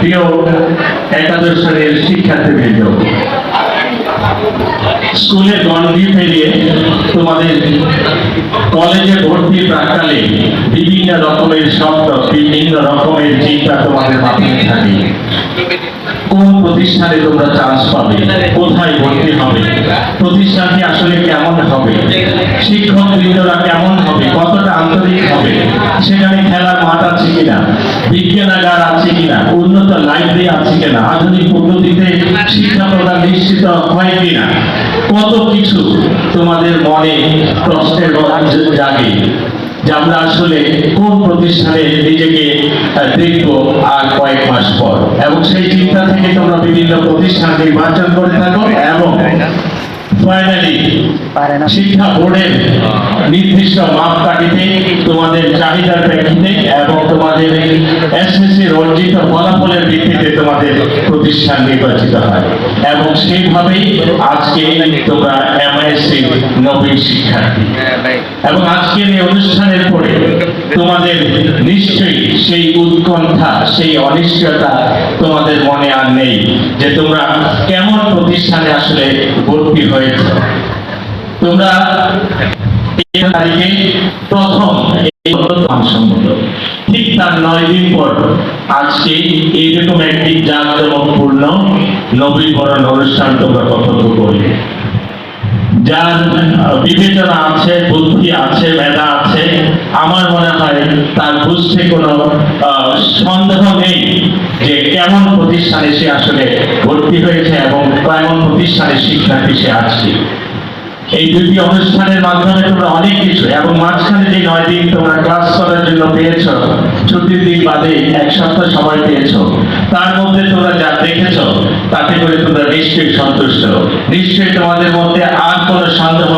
প্রিয় একাদশ শ্রেণির শিক্ষার্থীবৃন্দ, স্কুলে গণ্ডি পেরিয়ে তোমাদের কলেজে ভর্তি প্রাকালে বিভিন্ন রকমের শব্দ, বিভিন্ন রকমের চিন্তা তোমাদের মাথায় থাকে। কোন প্রতিষ্ঠানে তোমরা চান্স পাবে? কোথায় ভর্তি হবে? প্রতিষ্ঠানটি আসলে কেমন হবে? শিক্ষক বৃন্দরা কেমন হবে? কতটা আন্তরিক হবে? সেখানে খেলার মাঠ আছে কিনা? বিজ্ঞানাগার আছে কিনা? উন্নত লাইব্রেরি আছে কিনা? আধুনিক পদ্ধতিতে শিক্ষা প্রদান নিশ্চিত হয় কিনা? কত কিছু তোমাদের মনে প্রশ্নের জাগে, যে আমরা আসলে কোন প্রতিষ্ঠানে নিজেকে দেখব আর কয়েক মাস পর? এবং সেই চিন্তা থেকে তোমরা বিভিন্ন প্রতিষ্ঠান নির্বাচন করে থাকো এবং ফাইনালি শিক্ষা বোর্ডের নির্দিষ্ট মাপকাঠিতে তোমাদের চাহিদার প্রেক্ষিতে এবং তোমাদের এসএসসি অর্জিত ফলাফলের ভিত্তিতে তোমাদের প্রতিষ্ঠান নির্বাচিত হয়। এবং সেইভাবেই আজকে তোমরা এমআইএসসি নবীন শিক্ষার্থী। এবং আজকের এই অনুষ্ঠানের পরে তোমাদের নিশ্চয়ই সেই উৎকণ্ঠা সেই অনিশ্চয়তা তোমাদের মনে আর নেই যে তোমরা কেমন প্রতিষ্ঠানে আসলে ভর্তি হয়েছ তোমরা তারিখে প্রথম এই ঠিক তার নয় দিন পর আজকে এইরকম একটি জাঁকজমকপূর্ণ নবীকরণ অনুষ্ঠান তোমরা কতটুকু করলে? যার বিবেচনা আছে, বুদ্ধি আছে, মেধা আছে, আমার মনে হয় তার বুঝতে কোনো সন্দেহ নেই কেমন প্রতিষ্ঠানে সে আসলে ভর্তি হয়েছে এবং কেমন প্রতিষ্ঠানে শিক্ষার্থী সে আসছে? এই দুটি অনুষ্ঠানের মাধ্যমে তোমরা অনেক কিছু, এবং মাঝখানে যে নয় দিন তোমরা ক্লাস করার জন্য পেয়েছ, ছুটির দিন বাদে এক সপ্তাহ সময় পেয়েছ, তার মধ্যে তোমরা যা দেখেছ তাতে করে তোমরা নিশ্চয়ই সন্তুষ্ট। নিশ্চয়ই তোমাদের মধ্যে আর কোনো সন্দেহ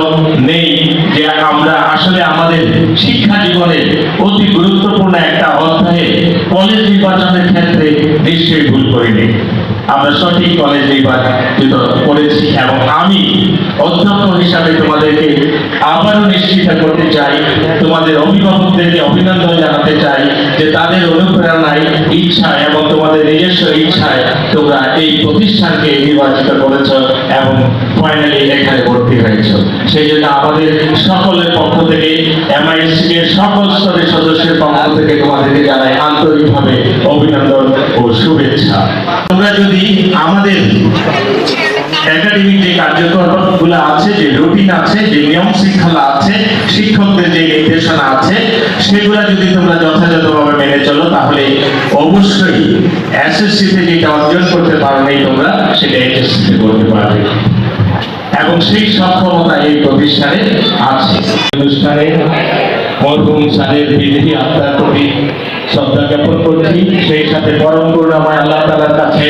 নেই যে আমরা আসলে আমাদের শিক্ষা জীবনের অতি গুরুত্বপূর্ণ একটা অধ্যায়ে কলেজ নির্বাচনের ক্ষেত্রে নিশ্চয়ই ভুল করিনি। আমরা সঠিক কলেজ নির্বাচিত করেছি এবং আমি অধ্যক্ষ হিসাবে তোমাদেরকে আবারও নিশ্চিত করতে চাই, তোমাদের অভিভাবকদেরকে অভিনন্দন জানাতে চাই যে তাদের অনুপ্রেরণায় ইচ্ছা এবং তোমাদের নিজস্ব ইচ্ছায় এই প্রতিষ্ঠানকে নির্বাচিত করেছ এবং ফাইনালি এখানে ভর্তি হয়েছ। সেই জন্য আমাদের সকলের পক্ষ থেকে এমআইসি এর সকল স্তরের সদস্যের পক্ষ থেকে তোমাদেরকে জানাই আন্তরিকভাবে অভিনন্দন ও শুভেচ্ছা। তোমরা যদি আমাদের একাডেমিক যে কার্যক্রমগুলো আছে, যে রুটিন আছে, যে নিয়ম শৃঙ্খলা আছে, শিক্ষকদের যে নির্দেশনা আছে, সেগুলো যদি তোমরা যথাযথভাবে মেনে চলো, তাহলে অবশ্যই এসএসসি তে যেটা অর্জন করতে পারো নাই তোমরা সেটা এইচএসসি তে করতে পারবে। এবং সেই সক্ষমতা এই প্রতিষ্ঠানে আছে। অনুষ্ঠানে মরহুম স্যারের বিধি আত্মার প্রতি শ্রদ্ধা জ্ঞাপন করছি। সেই সাথে পরম করুণাময় আল্লাহ কাছে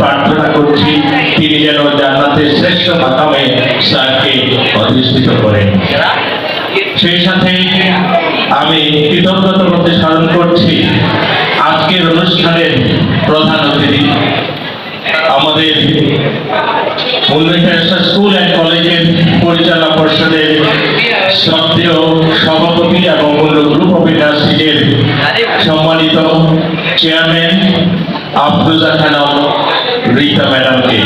প্রার্থনা করছি, তিনি যেন জান্নাতের শ্রেষ্ঠ মাকামে করেন। সেই সাথে আমি কৃতজ্ঞতার মধ্যে স্মরণ করছি, আজকের অনুষ্ঠানের প্রধান অতিথি আমাদের স্কুল অ্যান্ড কলেজের পরিচালনা পর্ষদের শ্রদ্ধেয় এবং মূল্য গ্রুপ অফ ইন্ডাস্ট্রিজের সম্মানিত চেয়ারম্যান আফরোজা খানম রীতা ম্যাডামকে।